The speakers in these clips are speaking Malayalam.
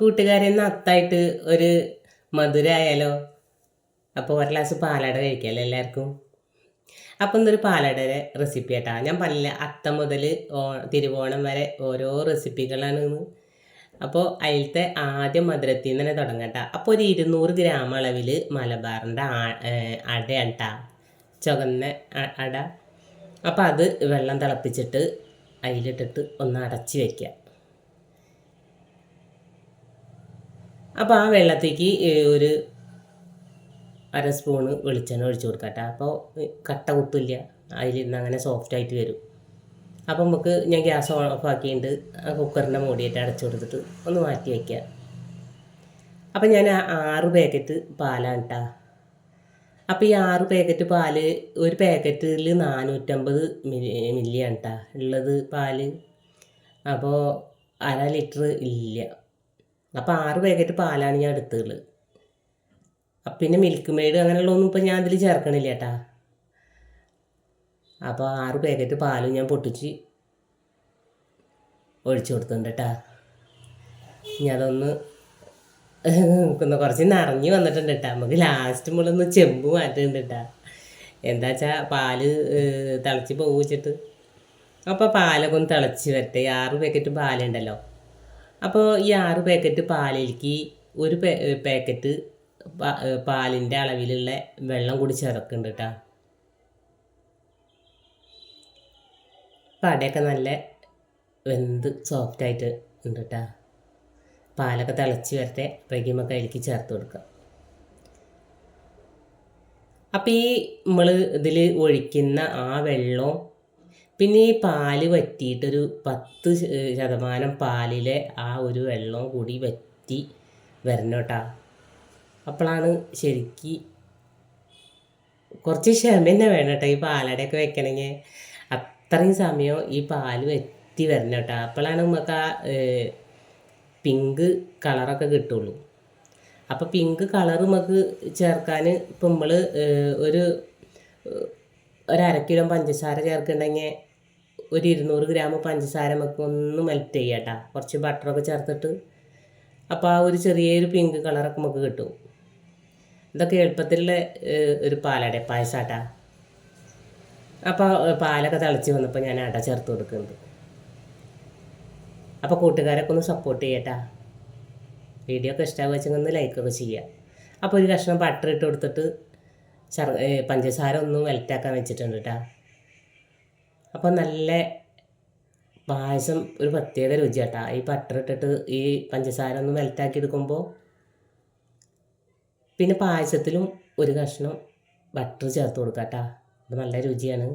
കൂട്ടുകാരെ നത്തായിട്ട് ഒരു മധുരമായാലോ അപ്പോൾ ഒരു ഗ്ലാസ് പാലട കഴിക്കാമല്ലോ എല്ലാവർക്കും? അപ്പം ഇന്നൊരു പാലടയുടെ റെസിപ്പി ആട്ടാ. ഞാൻ പല അത്തം മുതൽ ഓ തിരുവോണം വരെ ഓരോ റെസിപ്പികളാണ് അപ്പോൾ അതിലത്തെ ആദ്യം മധുരത്തിൽ നിന്ന് തന്നെ തുടങ്ങട്ടാ. അപ്പോൾ ഒരു ഇരുന്നൂറ് ഗ്രാം അളവിൽ മലബാറിന്റെ അടയാണ് കേട്ടാ ചുവന്ന അട. അപ്പോൾ അത് വെള്ളം തിളപ്പിച്ചിട്ട് അതിലിട്ടിട്ട് ഒന്ന് അടച്ച് വയ്ക്കുക അപ്പോൾ ആ വെള്ളത്തേക്ക് ഒരു അര സ്പൂണ് വെളിച്ചെണ്ണ ഒഴിച്ച് കൊടുക്കട്ടെ അപ്പോൾ കട്ട കുത്തില്ല അതിലിരുന്ന് അങ്ങനെ സോഫ്റ്റ് ആയിട്ട് വരും. അപ്പം നമുക്ക് ഞാൻ ഗ്യാസ് ഓഫ് ആക്കിയിട്ട് ആ കുക്കറിന്റെ മൂടിയിട്ട് അടച്ചു കൊടുത്തിട്ട് ഒന്ന് മാറ്റി വയ്ക്കുക അപ്പം ഞാൻ ആറ് പാക്കറ്റ് പാലാണ് കേട്ടോ അപ്പോൾ ഈ ആറ് പാക്കറ്റ് പാൽ ഒരു പാക്കറ്റിൽ നാനൂറ്റമ്പത് മില്ലി മില്ലിയാണ് കേട്ടോ ഉള്ളത് പാൽ. അപ്പോൾ അര ലിറ്റർ ഇല്ല. അപ്പോൾ ആറ് പാക്കറ്റ് പാലാണ് ഞാൻ എടുത്തുള്ളത് പിന്നെ മിൽക്ക് മെയ്ഡ് അങ്ങനെയുള്ളതൊന്നും ഇപ്പം ഞാൻ അതിൽ ചേർക്കണില്ല കേട്ടാ അപ്പോൾ ആറ് പാക്കറ്റ് പാലും ഞാൻ പൊട്ടിച്ച് ഒഴിച്ചു കൊടുത്തിട്ടുണ്ട് കേട്ടാ ഇനി അതൊന്ന് നമുക്കൊന്ന് കുറച്ച് നിറഞ്ഞു വന്നിട്ടുണ്ട് കേട്ടാ നമുക്ക് ലാസ്റ്റ് മുളൊന്ന് ചെമ്പ് മാറ്റുന്നുണ്ട് കേട്ടാ എന്താ വെച്ചാൽ പാൽ തിളച്ച് പോവിച്ചിട്ട് അപ്പോൾ പാലൊക്കെ ഒന്ന് തിളച്ച് വരട്ടെ. ആറ് പാക്കറ്റ് പാലുണ്ടല്ലോ. അപ്പോൾ ഈ ആറ് പാക്കറ്റ് പാലിലേക്ക് ഒരു പാക്കറ്റ് പാലിന്റെ അളവിലുള്ള വെള്ളം കൂടി ചേർക്കുന്നുണ്ട് കേട്ടോ പടയൊക്കെ നല്ല വെന്ത് സോഫ്റ്റായിട്ട് ഉണ്ട് കേട്ടോ പാലൊക്കെ തിളച്ച് വരട്ടെ അപ്പോഴേക്കും അതിലേക്ക് ചേർത്ത് കൊടുക്കുക അപ്പോൾ ഈ നമ്മൾ ഇതിൽ ഒഴിക്കുന്ന ആ വെള്ളം പിന്നെ ഈ പാൽ വറ്റിയിട്ടൊരു പത്ത് ശതമാനം പാലിലെ ആ ഒരു വെള്ളം കൂടി വറ്റി വരണം കേട്ടോ അപ്പോഴാണ് ശരിക്ക് കുറച്ച് ക്ഷമ തന്നെ വേണം കേട്ടോ ഈ പാലടയൊക്കെ വെക്കണമെങ്കിൽ അത്രയും സമയം ഈ പാൽ വറ്റി വരണം കേട്ടോ അപ്പോഴാണ് നമുക്ക് ആ പിങ്ക് കളറൊക്കെ കിട്ടുള്ളൂ. അപ്പോൾ പിങ്ക് കളർ നമുക്ക് ചേർക്കാൻ ഇപ്പം നമ്മൾ ഒരു ഒരു അര കിലോ പഞ്ചസാര ചേർക്കുന്നുണ്ടെങ്കിൽ ഒരു ഇരുന്നൂറ് ഗ്രാം പഞ്ചസാര നമുക്ക് ഒന്ന് മെൽറ്റ് ചെയ്യാട്ടാ. കുറച്ച് ബട്ടറൊക്കെ ചേർത്തിട്ട്. അപ്പോൾ ആ ഒരു ചെറിയൊരു പിങ്ക് കളറൊക്കെ നമുക്ക് കിട്ടും. ഇതൊക്കെ എളുപ്പത്തിലുള്ള ഒരു പാലട പായസാട്ടാ. അപ്പോൾ പാലൊക്കെ തിളച്ച് വന്നപ്പോൾ ഞാൻ അട ചേർത്ത് കൊടുക്കുന്നുണ്ട്. അപ്പോൾ കൂട്ടുകാരൊക്കെ ഒന്ന് സപ്പോർട്ട് ചെയ്യട്ടാ. വീഡിയോ ഒക്കെ ഇഷ്ടമാകുക വെച്ചെങ്കിൽ ഒന്ന് ലൈക്കൊക്കെ ചെയ്യുക. അപ്പോൾ ഒരു കഷ്ണം ബട്ടർ ഇട്ട് കൊടുത്തിട്ട് പഞ്ചസാര ഒന്ന് മെൽറ്റാക്കാൻ വെച്ചിട്ടുണ്ട് കേട്ടോ അപ്പോൾ നല്ല പായസം ഒരു പ്രത്യേക രുചിയാട്ടാ. ഈ ബട്ടർ ഇട്ടിട്ട് ഈ പഞ്ചസാര ഒന്ന് മെൽറ്റാക്കി എടുക്കുമ്പോൾ പിന്നെ പായസത്തിലും ഒരു കഷ്ണം ബട്ടർ ചേർത്ത് കൊടുക്കാം കേട്ടോ നല്ല രുചിയാണ്.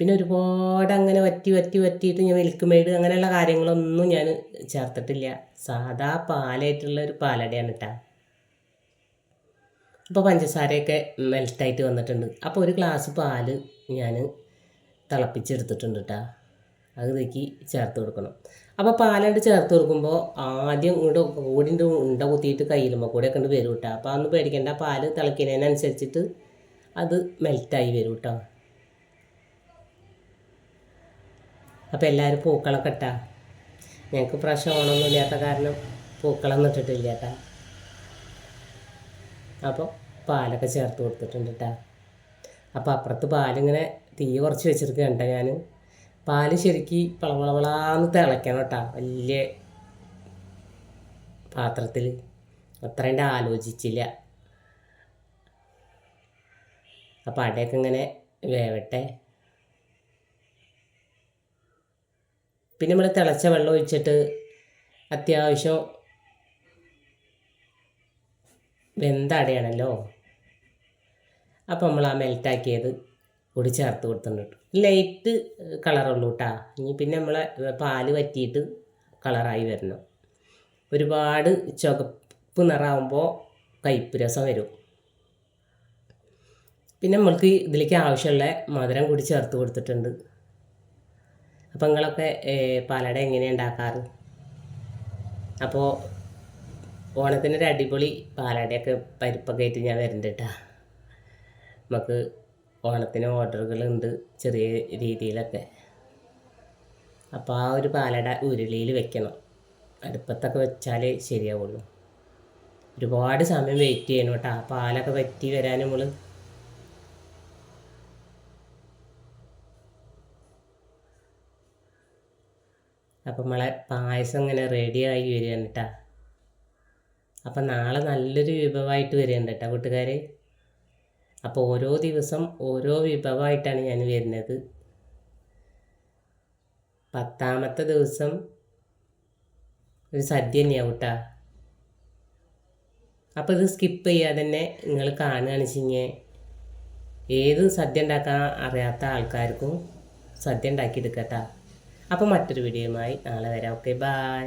പിന്നെ ഒരുപാട് അങ്ങനെ വറ്റി വറ്റി വറ്റിയിട്ട് ഞാൻ മിൽക്ക് മെയ്ഡ് അങ്ങനെയുള്ള കാര്യങ്ങളൊന്നും ഞാൻ ചേർത്തിട്ടില്ല. സാധാ പാലായിട്ടുള്ള ഒരു പാലടയാണ് കേട്ടോ അപ്പോൾ പഞ്ചസാരയൊക്കെ മെൽറ്റായിട്ട് വന്നിട്ടുണ്ട്. അപ്പോൾ ഒരു ഗ്ലാസ് പാൽ ഞാൻ തിളപ്പിച്ചെടുത്തിട്ടുണ്ട് കേട്ടോ അത് ഇതിലേക്ക് ചേർത്ത് കൊടുക്കണം. അപ്പോൾ പാലായിട്ട് ചേർത്ത് കൊടുക്കുമ്പോൾ ആദ്യം ഇങ്ങോട്ട് കൂടിന്റെ ഉണ്ട കുത്തിയിട്ട് കയ്യിലുമ്പോൾ കൂടെ ഒക്കെ വരും കേട്ടോ അപ്പോൾ അതൊന്നും പേടിക്കേണ്ട. പാൽ തിളക്കുന്നതിനനുസരിച്ചിട്ട് അത് മെൽറ്റായി വരും കേട്ടോ അപ്പോൾ എല്ലാവരും പൂക്കളൊക്കെ ഇട്ടാ. ഞങ്ങൾക്ക് പ്രാവശ്യം ഓണമൊന്നും ഇല്ലാത്ത കാരണം പൂക്കളൊന്നും ഇട്ടിട്ടില്ല കേട്ടാ അപ്പോൾ പാലൊക്കെ ചേർത്ത് കൊടുത്തിട്ടുണ്ട് കേട്ടോ അപ്പോൾ അപ്പുറത്ത് പാലിങ്ങനെ തീ കുറച്ച് വെച്ചിരിക്കണ്ട ഞാൻ പാൽ ശരിക്ക് പളവളവളാന്ന് തിളയ്ക്കണം കേട്ടോ വലിയ പാത്രത്തിൽ അത്രയും ആലോചിച്ചില്ല. അപ്പോൾ അടയൊക്കെ ഇങ്ങനെ വേവട്ടെ. പിന്നെ നമ്മൾ തിളച്ച വെള്ളം ഒഴിച്ചിട്ട് അത്യാവശ്യം വെന്ത അടയാണല്ലോ അപ്പോൾ നമ്മൾ ആ മെൽറ്റാക്കിയത് കൂടി ചേർത്ത് കൊടുത്തിട്ടുണ്ട്. ലൈറ്റ് കളറുള്ളൂ കേട്ടാ ഇനി പിന്നെ നമ്മളെ പാൽ വറ്റിയിട്ട് കളറായി വരണം. ഒരുപാട് ചുവപ്പ് നിറാവുമ്പോൾ കയ്പ്പ് രസം വരും. പിന്നെ നമ്മൾക്ക് ഇതിലേക്ക് ആവശ്യമുള്ള മധുരം കൂടി ചേർത്ത് കൊടുത്തിട്ടുണ്ട്. അപ്പോൾ നിങ്ങളൊക്കെ പാലട എങ്ങനെയാണ് ഉണ്ടാക്കാറ്? അപ്പോൾ ഓണത്തിനൊരു അടിപൊളി പാലടയൊക്കെ പരിപ്പൊക്കെ ആയിട്ട് ഞാൻ വരുന്നുണ്ട് കേട്ടോ നമുക്ക് ഓണത്തിന് ഓർഡറുകൾ ഉണ്ട് ചെറിയ രീതിയിലൊക്കെ. അപ്പോൾ ആ ഒരു പാലട ഉരുളിയിൽ വെക്കണം. അടുപ്പത്തൊക്കെ വെച്ചാലേ ശരിയാവുള്ളൂ. ഒരുപാട് സമയം വെയിറ്റ് ചെയ്യണം കേട്ടോ. ആ പാലൊക്കെ വറ്റി വരാൻ നമ്മൾ അപ്പം നമ്മളെ പായസം ഇങ്ങനെ റെഡിയായി വരികയാണ് കേട്ടോ. അപ്പം നാളെ നല്ലൊരു വിഭവമായിട്ട് വരുന്നുണ്ട് കേട്ടോ കൂട്ടുകാർ അപ്പോൾ ഓരോ ദിവസം ഓരോ വിഭവമായിട്ടാണ് ഞാൻ വരുന്നത്. പത്താമത്തെ ദിവസം ഒരു സദ്യ തന്നെയാവും കേട്ടോ അപ്പോൾ ഇത് സ്കിപ്പ് ചെയ്യാതെ തന്നെ നിങ്ങൾ കാണുകയാണ് വെച്ചിങ്ങനെ ഏത് സദ്യ ഉണ്ടാക്കാൻ അറിയാത്ത ആൾക്കാർക്കും സദ്യ ഉണ്ടാക്കിയെടുക്കട്ടാ. അപ്പോൾ മറ്റൊരു വീഡിയോയുമായി നാളെ വരാം. Okay bye